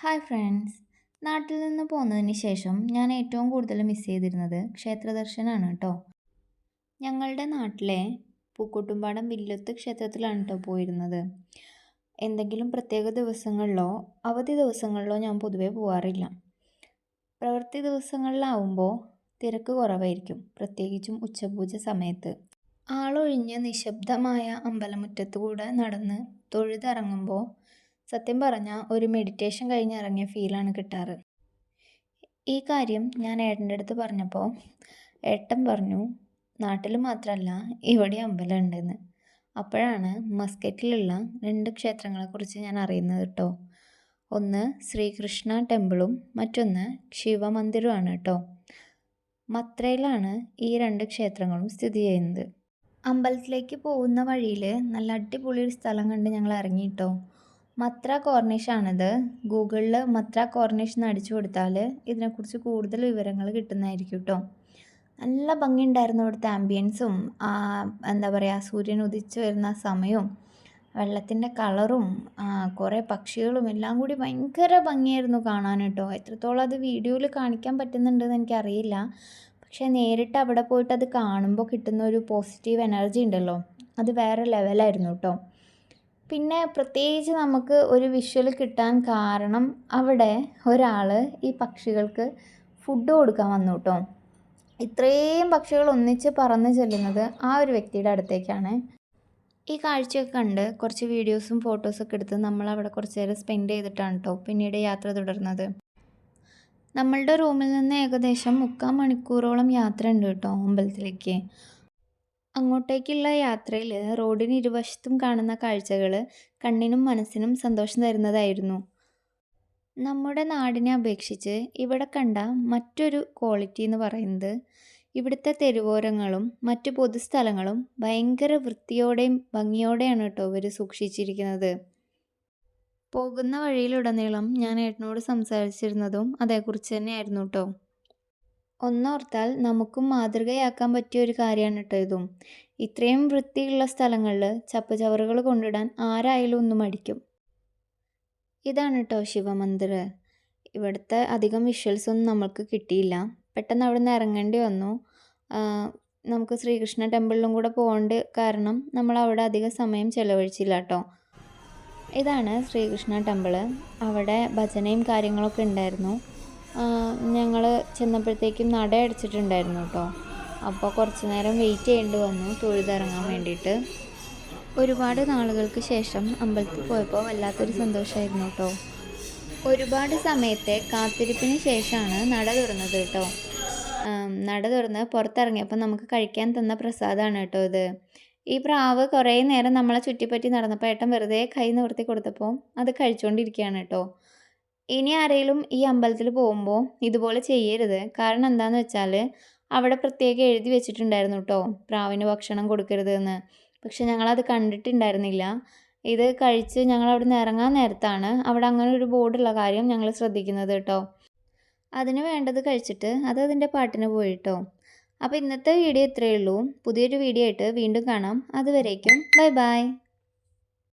Hi friends. നാട്ടിൽ നിന്ന് പോന്നതിന് ശേഷം ഞാൻ ഏറ്റവും കൂടുതൽ മിസ് ചെയ്തിരുന്നത് ക്ഷേത്രദർശനമാണ് കേട്ടോ. ഞങ്ങളുടെ നാട്ടിലെ പൂക്കോട്ടുംപാടം വില്ലത്ത് ക്ഷേത്രത്തിലാണ് കേട്ടോ പോയിരുന്നത്. എന്തെങ്കിലും പ്രത്യേക ദിവസങ്ങളിലോ അവധി ദിവസങ്ങളിലോ ഞാൻ പൊതുവേ പോവാറില്ല. പ്രവൃത്തി ദിവസങ്ങളിലാവുമ്പോൾ തിരക്ക് കുറവായിരിക്കും പ്രത്യേകിച്ചും ഉച്ചപൂജ സമയത്ത്. ആളൊഴിഞ്ഞ് നിശബ്ദമായ അമ്പലമുറ്റത്തുകൂടെ നടന്ന് തൊഴുതിറങ്ങുമ്പോൾ സത്യം പറഞ്ഞാൽ ഒരു മെഡിറ്റേഷൻ കഴിഞ്ഞ് ഇറങ്ങിയ ഫീലാണ് കിട്ടാറ്. ഈ കാര്യം ഞാൻ ഏട്ടന്റെ അടുത്ത് പറഞ്ഞപ്പോൾ ഏട്ടൻ പറഞ്ഞു നാട്ടിൽ മാത്രമല്ല ഇവിടെ അമ്പലം ഉണ്ടെന്ന് അപ്പോഴാണ് മസ്കറ്റിലുള്ള രണ്ട് ക്ഷേത്രങ്ങളെക്കുറിച്ച് ഞാൻ അറിയുന്നത് കേട്ടോ ഒന്ന് ശ്രീകൃഷ്ണ ടെമ്പിളും മറ്റൊന്ന് ശിവമന്ദിരമാണ് കേട്ടോ മത്രയിലാണ് ഈ രണ്ട് ക്ഷേത്രങ്ങളും സ്ഥിതി ചെയ്യുന്നത്. അമ്പലത്തിലേക്ക് പോകുന്ന വഴിയിൽ നല്ല അടിപൊളി ഒരു സ്ഥലം കണ്ട് ഞങ്ങൾ ഇറങ്ങി കേട്ടോ മത്ര കോർണിഷാണിത് ഗൂഗിളിൽ മത്ര കോർണിഷ് എന്ന് അടിച്ചു കൊടുത്താൽ ഇതിനെക്കുറിച്ച് കൂടുതൽ വിവരങ്ങൾ കിട്ടുന്നതായിരിക്കും കേട്ടോ നല്ല ഭംഗിയുണ്ടായിരുന്നു അവിടുത്തെ ആംബിയൻസും എന്താ പറയുക സൂര്യൻ ഉദിച്ചു വരുന്ന സമയവും വെള്ളത്തിന്റെ കളറും കുറേ പക്ഷികളും എല്ലാം കൂടി ഭയങ്കര ഭംഗിയായിരുന്നു കാണാൻ കേട്ടോ എത്രത്തോളം അത് വീഡിയോയിൽ കാണിക്കാൻ പറ്റുന്നുണ്ടെന്ന് എനിക്കറിയില്ല. പക്ഷേ നേരിട്ട് അവിടെ പോയിട്ട് അത് കാണുമ്പോൾ കിട്ടുന്ന ഒരു പോസിറ്റീവ് എനർജി ഉണ്ടല്ലോ. അത് വേറെ ലെവലായിരുന്നു കേട്ടോ പിന്നെ പ്രത്യേകിച്ച് നമുക്ക് ഒരു വിഷ്വൽ കിട്ടാൻ കാരണം അവിടെ ഒരാൾ ഈ പക്ഷികൾക്ക് ഫുഡ് കൊടുക്കാൻ വന്നു കേട്ടോ ഇത്രയും പക്ഷികൾ ഒന്നിച്ച് പറന്ന് ചെല്ലുന്നത് ആ ഒരു വ്യക്തിയുടെ അടുത്തേക്കാണ്. ഈ കാഴ്ചയൊക്കെ കണ്ട് കുറച്ച് വീഡിയോസും ഫോട്ടോസൊക്കെ എടുത്ത് നമ്മൾ അവിടെ കുറച്ച് നേരം സ്പെൻഡ് ചെയ്തിട്ടാണ് കേട്ടോ പിന്നീട് യാത്ര തുടർന്നത്. നമ്മളുടെ റൂമിൽ നിന്ന് ഏകദേശം മുക്കാൽ മണിക്കൂറോളം യാത്ര ഉണ്ട് കേട്ടോ അമ്പലത്തിലേക്ക്. അങ്ങോട്ടേക്കുള്ള യാത്രയിൽ റോഡിന് ഇരുവശത്തും കാണുന്ന കാഴ്ചകൾ കണ്ണിനും മനസ്സിനും സന്തോഷം തരുന്നതായിരുന്നു. നമ്മുടെ നാടിനെ അപേക്ഷിച്ച് ഇവിടെ കണ്ട മറ്റൊരു ക്വാളിറ്റി എന്ന് പറയുന്നത് ഇവിടുത്തെ തെരുവോരങ്ങളും മറ്റു പൊതുസ്ഥലങ്ങളും ഭയങ്കര വൃത്തിയോടെയും ഭംഗിയോടെയാണ് കേട്ടോ ഇവർ സൂക്ഷിച്ചിരിക്കുന്നത്. പോകുന്ന വഴിയിലുടനീളം ഞാൻ ഏട്ടനോട് സംസാരിച്ചിരുന്നതും അതേക്കുറിച്ച് തന്നെയായിരുന്നു കേട്ടോ. ഒന്നോർത്താൽ നമുക്കും മാതൃകയാക്കാൻ പറ്റിയ ഒരു കാര്യമാണ് കേട്ടോ ഇതും. ഇത്രയും വൃത്തിയുള്ള സ്ഥലങ്ങളിൽ ചപ്പുചവറുകൾ കൊണ്ടിടാൻ ആരായാലും ഒന്നും മടിക്കും. ഇതാണ് കേട്ടോ ശിവമന്ദിർ. ഇവിടുത്തെ അധികം വിഷ്വൽസൊന്നും നമ്മൾക്ക് കിട്ടിയില്ല. പെട്ടെന്ന് അവിടെ നിന്ന് ഇറങ്ങേണ്ടി വന്നു. നമുക്ക് ശ്രീകൃഷ്ണ ടെമ്പിളിലും കൂടെ പോകേണ്ട കാരണം നമ്മൾ അവിടെ അധികം സമയം ചിലവഴിച്ചില്ല കേട്ടോ ഇതാണ് ശ്രീകൃഷ്ണ ടെമ്പിൾ. അവിടെ ഭജനയും കാര്യങ്ങളൊക്കെ ഉണ്ടായിരുന്നു. ഞങ്ങൾ ചെന്നപ്പോഴത്തേക്കും നട അടച്ചിട്ടുണ്ടായിരുന്നു കേട്ടോ. അപ്പോൾ കുറച്ച് നേരം വെയിറ്റ് ചെയ്യേണ്ടി വന്നു തൊഴുതിറങ്ങാൻ വേണ്ടിയിട്ട്. ഒരുപാട് നാളുകൾക്ക് ശേഷം അമ്പലത്തിൽ പോയപ്പോൾ വല്ലാത്തൊരു സന്തോഷമായിരുന്നു കേട്ടോ. ഒരുപാട് സമയത്തെ കാത്തിരിപ്പിന് ശേഷമാണ് നട തുറന്നത് കേട്ടോ. നട തുറന്ന് പുറത്തിറങ്ങിയപ്പോൾ നമുക്ക് കഴിക്കാൻ തന്ന പ്രസാദമാണ് കേട്ടോ ഇത്. ഈ പ്രാവ് കുറേ നേരം നമ്മളെ ചുറ്റിപ്പറ്റി നടന്നപ്പോൾ ഏട്ടൻ വെറുതെ കൈ നിവർത്തി കൊടുത്തപ്പോൾ അത് കഴിച്ചുകൊണ്ടിരിക്കുകയാണ് കേട്ടോ. ഇനി ആരെങ്കിലും ഈ അമ്പലത്തിൽ പോകുമ്പോൾ ഇതുപോലെ ചെയ്യരുത്. കാരണം എന്താണെന്ന് വെച്ചാൽ അവിടെ പ്രത്യേകം എഴുതി വെച്ചിട്ടുണ്ടായിരുന്നു കേട്ടോ പ്രാവിന് ഭക്ഷണം കൊടുക്കരുത് എന്ന്. പക്ഷെ ഞങ്ങളത് കണ്ടിട്ടുണ്ടായിരുന്നില്ല. ഇത് കഴിച്ച് ഞങ്ങൾ അവിടെ നിന്ന് ഇറങ്ങാൻ നേരത്താണ് അവിടെ അങ്ങനെ ഒരു ബോർഡുള്ള കാര്യം ഞങ്ങൾ ശ്രദ്ധിക്കുന്നത് കേട്ടോ അതിന് വേണ്ടത് കഴിച്ചിട്ട് അത് അതിന്റെ പാട്ടിന് പോയി കേട്ടോ അപ്പോൾ ഇന്നത്തെ വീഡിയോ ഇത്രയേ ഉള്ളൂ. പുതിയൊരു വീഡിയോ ആയിട്ട് വീണ്ടും കാണാം. അതുവരേക്കും ബൈ ബൈ.